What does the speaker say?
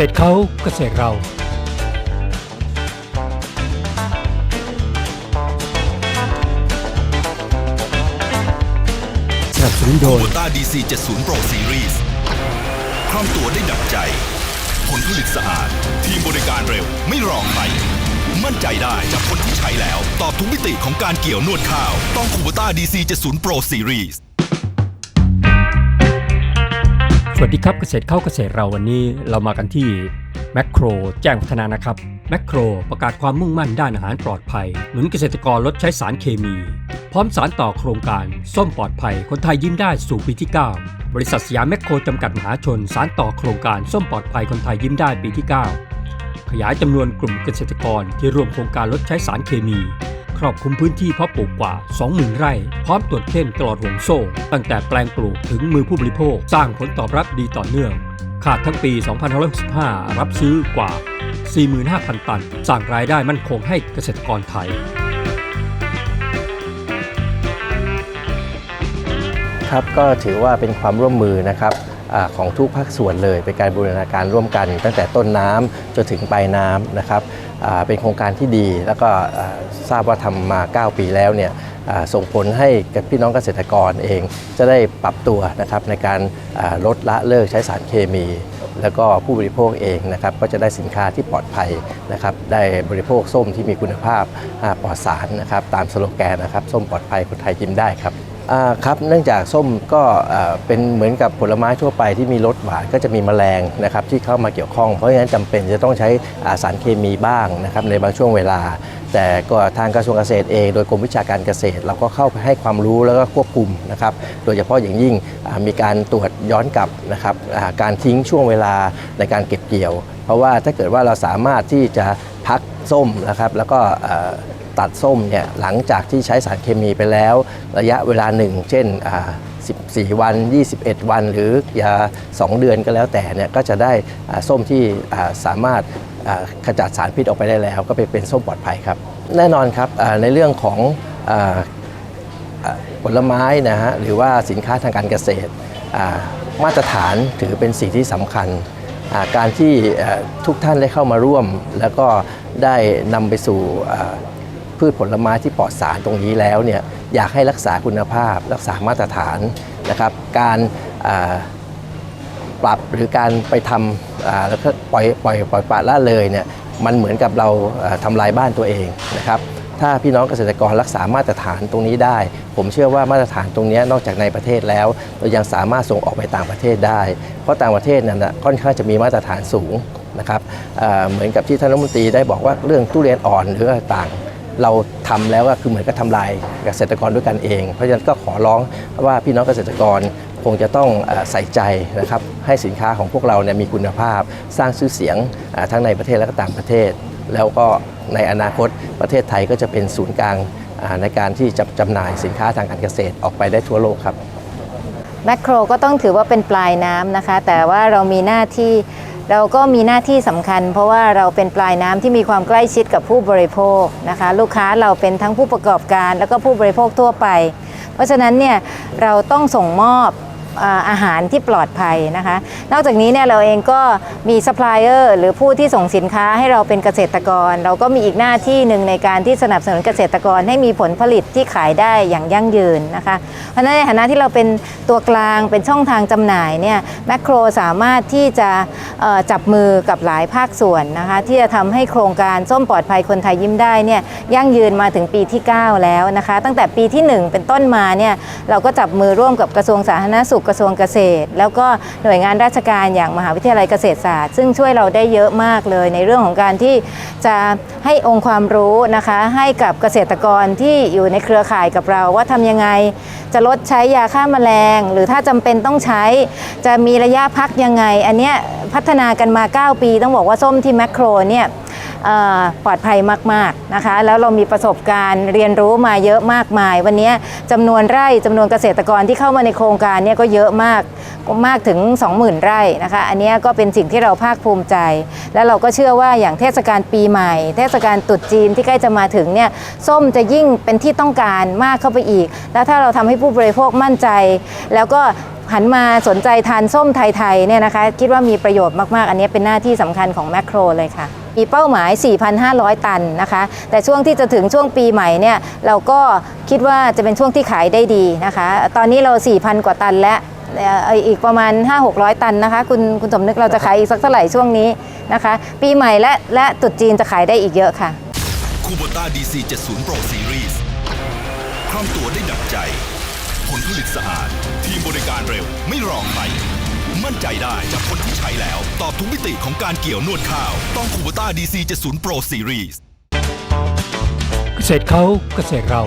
ษตรเขาเกษตรเราสนับสนุนโดโคยต้า DC 70 Pro Series คล่องตัวได้ดังใจ ผลผลิตสะอาด ทีมบริการเร็วไม่รองใครมั่นใจได้จากคนที่ใช้แล้ว ตอบทุกมิติของการเกี่ยวนวดข้าว ต้องคูโบต้า DC 70 Pro Series วัสดีครับเกษตรเข้าเกษตรเราวันนี้เรามากันที่แมคโครแจ้งพัฒนานะครับแมคโครประกาศความมุ่งมั่นด้านอาหารปลอดภัย หนุนเกษตรกรลดใช้สารเคมี พร้อมสารต่อโครงการ ส้มปลอดภัย คนไทยยิ้มได้สู่ปีที่ 9 บริษัทสยามแมคโครจำกัดมหาชน สารต่อโครงการ ส้มปลอดภัยคนไทยยิ้มได้ปีที่ 9 ขยายจำนวนกลุ่มเกษตรกรที่ร่วมโครงการลดใช้สารเคมี ครอบคลุมพื้นที่เพาะปลูกกว่า 20,000 ไร่ พร้อมตรวจเข้มตลอดห่วงโซ่ ตั้งแต่แปลงปลูกถึงมือผู้บริโภค สร้างผลตอบรับดีต่อเนื่อง ขาดทั้งปี 2565 รับซื้อกว่า 45,000 ตัน สร้างรายได้มั่นคงให้เกษตรกรไทย ครับก็ถือว่าเป็นความร่วมมือนะครับ ของทุกภาคส่วนเลย เป็นการบูรณาการร่วมกัน ตั้งแต่ต้นน้ำจนถึงปลายน้ำนะครับเป็นโครงการที่ดี แล้วก็ทราบว่าทำมา 9 ปีแล้วเนี่ยส่งผลให้กับพี่น้องเกษตรกรเองจะได้ปรับตัวนะครับในการลดละเลิกใช้สารเคมี แล้วก็ผู้บริโภคเองนะครับก็จะได้สินค้าที่ปลอดภัยนะครับได้บริโภคส้มที่มีคุณภาพปลอดสารนะครับตามสโลแกนนะครับส้มปลอดภัยคนไทยยิ้มได้ครับ ครับเนื่องจากส้มก็เป็นเหมือนกับผลไม้ทั่วไปที่มีรสหวานก็จะมีแมลงนะครับที่เข้ามาเกี่ยวข้องเพราะฉะนั้นจำเป็นจะต้องใช้สารเคมีบ้างนะครับในบางช่วงเวลา แต่ก็ทางกระทรวงเกษตรเอง โดยกรมวิชาการเกษตร เราก็เข้าไปให้ความรู้แล้วก็ควบคุมนะครับโดยเฉพาะอย่างยิ่งมีการตรวจย้อนกลับนะครับการทิ้งช่วงเวลาในการเก็บเกี่ยว เพราะว่าถ้าเกิดว่าเราสามารถที่จะพักส้มนะครับแล้วก็ ตัดส้มเนี่ยหลังจากที่ใช้สารเคมีไปแล้ว ระยะเวลาหนึ่ง เช่น 14 วัน 21 วัน หรือยา 2 เดือนก็แล้วแต่เนี่ยก็จะได้ส้มที่สามารถขจัดสารพิษออกไปได้แล้ว ก็ไปเป็นส้มปลอดภัยครับ แน่นอนครับในเรื่องของอผลไม้นะฮะหรือว่าสินค้าทางการเกษตรมาตรฐานถือเป็นสิ่งที่สำคัญ การที่ทุกท่านได้เข้ามาร่วม แล้วก็ได้นำไปสู่ พืชผลไม้ที่ปลอดสารตรงนี้แล้วเนี่ยอยากให้รักษาคุณภาพ รักษามาตรฐานนะครับการปรับหรือการไปทำแล้วก็ปล่อยปล่อยปล่อยปละละเลยเนี่ยมันเหมือนกับเราอ่าทำลายบ้านตัวเองนะครับถ้าพี่น้องเกษตรกรรักษามาตรฐานตรงนี้ได้ ผมเชื่อว่ามาตรฐานตรงนี้นอกจากในประเทศแล้ว เรายังสามารถส่งออกไปต่างประเทศได้ เพราะต่างประเทศนั้นนะค่อนข้างจะมีมาตรฐานสูงนะครับเหมือนกับที่ท่านรัฐมนตรีได้บอกว่าเรื่องทุเรียนอ่อนหรือต่าง เราทำแล้วก็คือเหมือนกับทำลายเกษตรกรด้วยกันเอง เพราะฉะนั้นก็ขอร้องว่าพี่น้องเกษตรกรคงจะต้องใส่ใจนะครับให้สินค้าของพวกเราเนี่ยมีคุณภาพ สร้างชื่อเสียงทั้งในประเทศและก็ต่างประเทศ แล้วก็ในอนาคตประเทศไทยก็จะเป็นศูนย์กลางในการที่จะจำหน่ายสินค้าทางการเกษตรออกไปได้ทั่วโลกครับแมคโครก็ต้องถือว่าเป็นปลายน้ำนะคะ แต่ว่าเรามีหน้าที่ เราก็มีหน้าที่สำคัญ เพราะว่าเราเป็นปลายน้ำที่มีความใกล้ชิดกับผู้บริโภคนะคะ ลูกค้าเราเป็นทั้งผู้ประกอบการ แล้วก็ผู้บริโภคทั่วไป เพราะฉะนั้นเนี่ยเราต้องส่งมอบ อาหารที่ปลอดภัยนะคะ นอกจากนี้เนี่ยเราเองก็มีซัพพลายเออร์หรือผู้ที่ส่งสินค้าให้เราเป็นเกษตรกร เราก็มีอีกหน้าที่หนึ่งในการที่สนับสนุนเกษตรกรให้มีผลผลิตที่ขายได้อย่างยั่งยืนนะคะ เพราะฉะนั้นในฐานะที่เราเป็นตัวกลางเป็นช่องทางจำหน่ายเนี่ยแมคโครสามารถที่จะจับมือกับหลายภาคส่วนนะคะ ที่จะทำให้โครงการส้มปลอดภัยคนไทยยิ้มได้เนี่ยยั่งยืนมาถึงปีที่ 9 แล้วนะคะ ตั้งแต่ปีที่ 1 เป็นต้นมาเนี่ยเราก็จับมือร่วมกับกระทรวงสาธารณสุขกระทรวงเกษตร แล้วก็หน่วยงานราชการอย่างมหาวิทยาลัยเกษตรศาสตร์ ซึ่งช่วยเราได้เยอะมากเลยในเรื่องของการที่จะให้องค์ความรู้นะคะให้กับเกษตรกรที่อยู่ในเครือข่ายกับเราว่าทำยังไง จะลดใช้ยาฆ่าแมลง หรือถ้าจำเป็นต้องใช้ จะมีระยะพักยังไง อันเนี้ยพัฒนากันมา 9 ปี ต้องบอกว่าส้มที่แมคโครเนี่ย ปลอดภัยมากๆนะคะ แล้วเรามีประสบการณ์เรียนรู้มาเยอะมากมาย วันนี้จำนวนไร่จำนวนเกษตรกรที่เข้ามาในโครงการเนี่ยก็เยอะมากมากถึง 20,000 ไร่นะคะ อันนี้ก็เป็นสิ่งที่เราภาคภูมิใจ แล้วเราก็เชื่อว่าอย่างเทศกาลปีใหม่ เทศกาลตรุษจีนที่ใกล้จะมาถึงเนี่ยส้มจะยิ่งเป็นที่ต้องการมากเข้าไปอีก แล้วถ้าเราทำให้ผู้บริโภคมั่นใจ แล้วก็หันมาสนใจทานส้มไทยๆเนี่ยนะคะ คิดว่ามีประโยชน์มากๆ อันนี้เป็นหน้าที่สำคัญของแมคโครเลยค่ะ มีเป้าหมาย 4,500 ตันนะคะ แต่ช่วงที่จะถึงช่วงปีใหม่เนี่ยเราก็คิดว่าจะเป็นช่วงที่ขายได้ดีนะคะ ตอนนี้เรา 4,000 กว่าตันและเอ่ออีกประมาณ 5-600 ตันนะคะ คุณคุณสมนึกเราจะขายอีกสักเท่าไหร่ช่วงนี้นะคะ ปีใหม่และและตรุษจีนจะขายได้อีกเยอะค่ะคูโบต้า DC 70 Pro Series คล่องตัวได้ดังใจ ผลผลิตสะอาด ทีมบริการเร็วไม่รองใคร มั่นใจได้จากคนที่ใช้แล้ว ตอบทุกมิติของการเกี่ยวนวดข้าว ต้องคูโบต้า DC 70 Pro Series เกษตรเขาเกษตรเรา